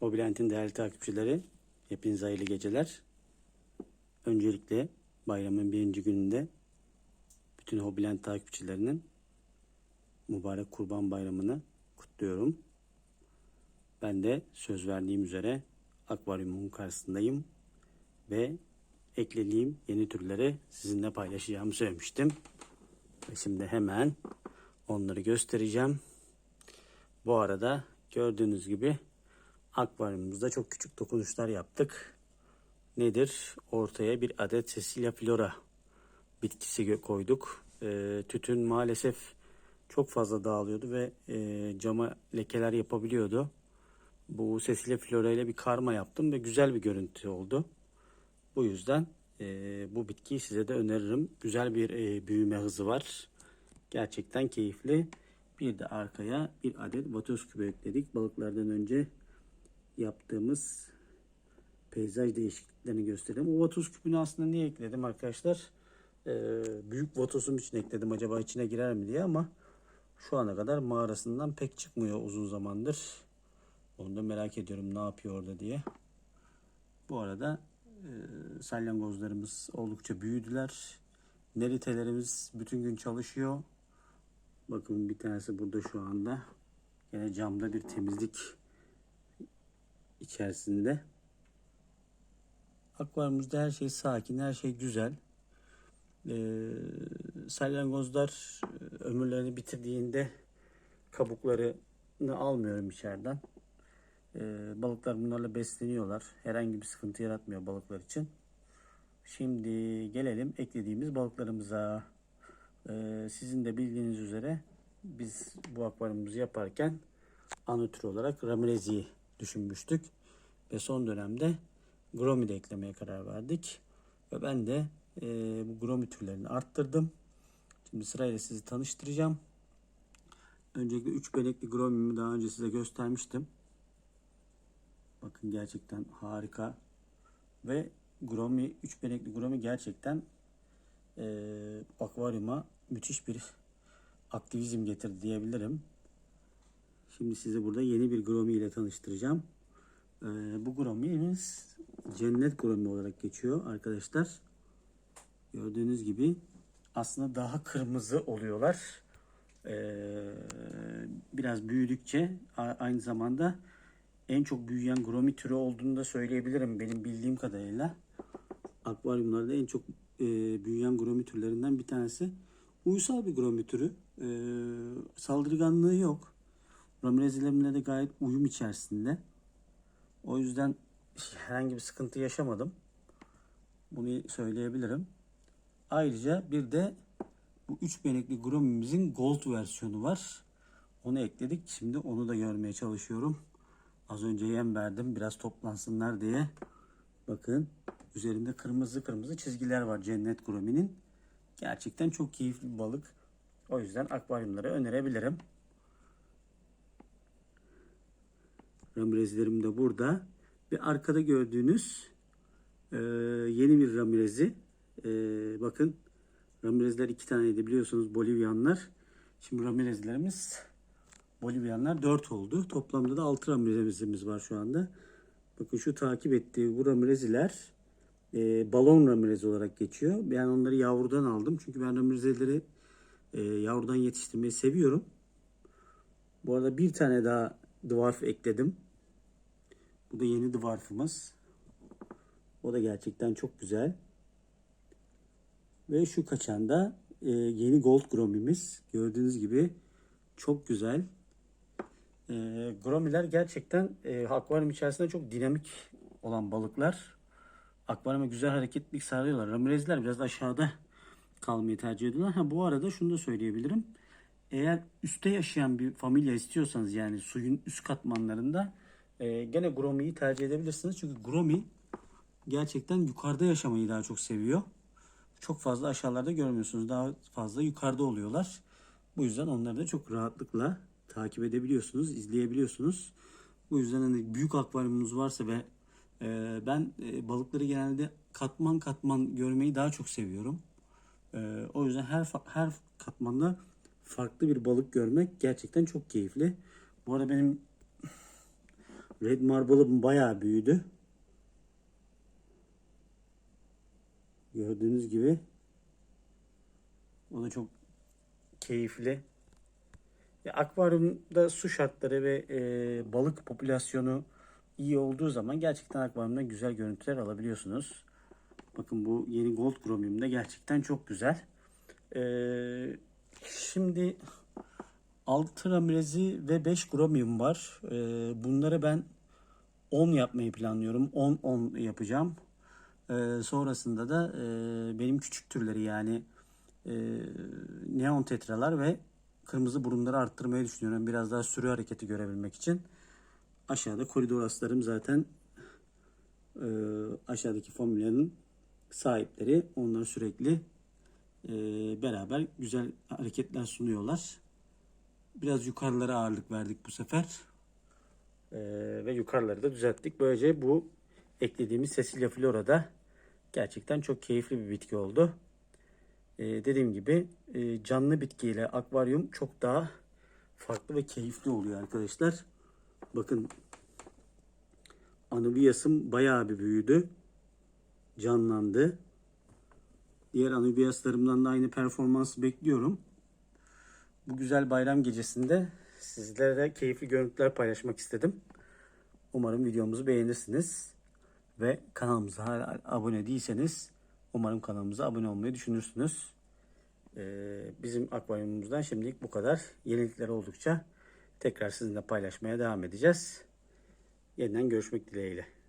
Mobilent'in değerli takipçileri, hepinize hayırlı geceler. Öncelikle bayramın birinci gününde bütün Hobilent takipçilerinin mübarek Kurban Bayramı'nı kutluyorum. Ben de söz verdiğim üzere akvaryumun karşısındayım ve eklediğim yeni türleri sizinle paylaşacağımı söylemiştim. Ve şimdi hemen onları göstereceğim. Bu arada gördüğünüz gibi akvaryumumuzda çok küçük dokunuşlar yaptık. Nedir? Ortaya bir adet Cecilia flora bitkisi koyduk. Ee, tütün maalesef çok fazla dağılıyordu ve e, cama lekeler yapabiliyordu. Bu Cecilia flora ile bir karma yaptım ve güzel bir görüntü oldu. Bu yüzden e, bu bitkiyi size de öneririm. Güzel bir e, büyüme hızı var. Gerçekten keyifli. Bir de arkaya bir adet vatoz kübü ekledik. Balıklardan önce yaptığımız peyzaj değişikliklerini göstereyim. O vatoz küpünü aslında niye ekledim arkadaşlar? Ee, büyük vatozum için ekledim acaba içine girer mi diye ama şu ana kadar mağarasından pek çıkmıyor uzun zamandır. Onu da merak ediyorum ne yapıyor orada diye. Bu arada e, salyangozlarımız oldukça büyüdüler. Neritelerimiz bütün gün çalışıyor. Bakın bir tanesi burada şu anda. Yine camda bir temizlik içerisinde. Akvaryumumuzda her şey sakin, her şey güzel. Ee, salyangozlar e, ömürlerini bitirdiğinde kabuklarını almıyorum içeriden. Ee, balıklar bunlarla besleniyorlar. Herhangi bir sıkıntı yaratmıyor balıklar için. Şimdi gelelim eklediğimiz balıklarımıza. Ee, sizin de bildiğiniz üzere biz bu akvaryumumuzu yaparken ana tür olarak Ramirez'i düşünmüştük. Ve son dönemde Gromi de eklemeye karar verdik. Ve ben de e, bu Gromi türlerini arttırdım. Şimdi sırayla sizi tanıştıracağım. Öncelikle 3 benekli Gromi'mi daha önce size göstermiştim. Bakın gerçekten harika. Ve Gromi, 3 benekli Gromi gerçekten e, akvaryuma müthiş bir aktivizm getirdi diyebilirim. Şimdi sizi burada yeni bir Gromi ile tanıştıracağım. Ee, bu Gromi'miz cennet Gromi olarak geçiyor arkadaşlar. Gördüğünüz gibi aslında daha kırmızı oluyorlar. Ee, biraz büyüdükçe aynı zamanda en çok büyüyen Gromi türü olduğunu da söyleyebilirim benim bildiğim kadarıyla. Akvaryumlarda en çok e, büyüyen Gromi türlerinden bir tanesi. Uysal bir Gromi türü. Ee, saldırganlığı yok. Ramirez'lemle de gayet uyum içerisinde. O yüzden herhangi bir sıkıntı yaşamadım. Bunu söyleyebilirim. Ayrıca bir de bu 3 benekli Gromimizin Gold versiyonu var. Onu ekledik. Şimdi onu da görmeye çalışıyorum. Az önce yem verdim biraz toplansınlar diye. Bakın üzerinde kırmızı kırmızı çizgiler var Cennet Gromi'nin. Gerçekten çok keyifli bir balık. O yüzden akvaryumlara önerebilirim. Ramirezlerim de burada. Ve arkada gördüğünüz e, yeni bir Ramirez'i. E, bakın Ramirezler iki taneydi biliyorsunuz Bolivyanlar. Şimdi Ramirezlerimiz Bolivyanlar 4 oldu. Toplamda da 6 Ramirezimiz var şu anda. Bakın şu takip ettiği bu Ramirezler e, balon Ramirez olarak geçiyor. Ben onları yavrudan aldım. Çünkü ben Ramirezleri e, yavrudan yetiştirmeyi seviyorum. Bu arada bir tane daha dwarf ekledim. Bu da yeni dwarfımız. O da gerçekten çok güzel. Ve şu kaçan da e, yeni gold gromimiz. Gördüğünüz gibi çok güzel. E, gromiler gerçekten e, akvaryum içerisinde çok dinamik olan balıklar. Akvaryuma güzel hareketlilik sağlıyorlar. Ramirezler biraz aşağıda kalmayı tercih ediyorlar. Ha, bu arada şunu da söyleyebilirim. Eğer üstte yaşayan bir familya istiyorsanız yani suyun üst katmanlarında e, gene Gromi'yi tercih edebilirsiniz. Çünkü Gromi gerçekten yukarıda yaşamayı daha çok seviyor. Çok fazla aşağılarda görmüyorsunuz. Daha fazla yukarıda oluyorlar. Bu yüzden onları da çok rahatlıkla takip edebiliyorsunuz, izleyebiliyorsunuz. Bu yüzden hani büyük akvaryumunuz varsa ve e, ben e, balıkları genelde katman katman görmeyi daha çok seviyorum. E, o yüzden her her katmanda farklı bir balık görmek gerçekten çok keyifli. Bu arada benim Red Marble'ım bayağı büyüdü. Gördüğünüz gibi o da çok keyifli. Ya, akvaryumda su şartları ve e, balık popülasyonu iyi olduğu zaman gerçekten akvaryumda güzel görüntüler alabiliyorsunuz. Bakın bu yeni Gold Chromium da gerçekten çok güzel. Ee, şimdi 6 ramirezi ve 5 chromium var. Ee, bunları ben 10 yapmayı planlıyorum. 10-10 yapacağım. Ee, sonrasında da e, benim küçük türleri yani e, neon tetralar ve kırmızı burunları arttırmayı düşünüyorum. Biraz daha sürü hareketi görebilmek için. Aşağıda koridor aslarım zaten e, aşağıdaki formüllerin sahipleri. Onlar sürekli e, beraber güzel hareketler sunuyorlar. Biraz yukarılara ağırlık verdik bu sefer. E, ve yukarıları da düzelttik. Böylece bu eklediğimiz Cecilia Flora da gerçekten çok keyifli bir bitki oldu. E, dediğim gibi e, canlı bitkiyle akvaryum çok daha farklı ve keyifli oluyor arkadaşlar. Bakın Anubias'ım bayağı bir büyüdü. Canlandı. Diğer Anubias'larımdan da aynı performansı bekliyorum. Bu güzel bayram gecesinde sizlere keyifli görüntüler paylaşmak istedim. Umarım videomuzu beğenirsiniz. Ve kanalımıza hala abone değilseniz umarım kanalımıza abone olmayı düşünürsünüz. Ee, bizim akvaryumumuzdan şimdilik bu kadar. Yenilikler oldukça tekrar sizinle paylaşmaya devam edeceğiz. Yeniden görüşmek dileğiyle.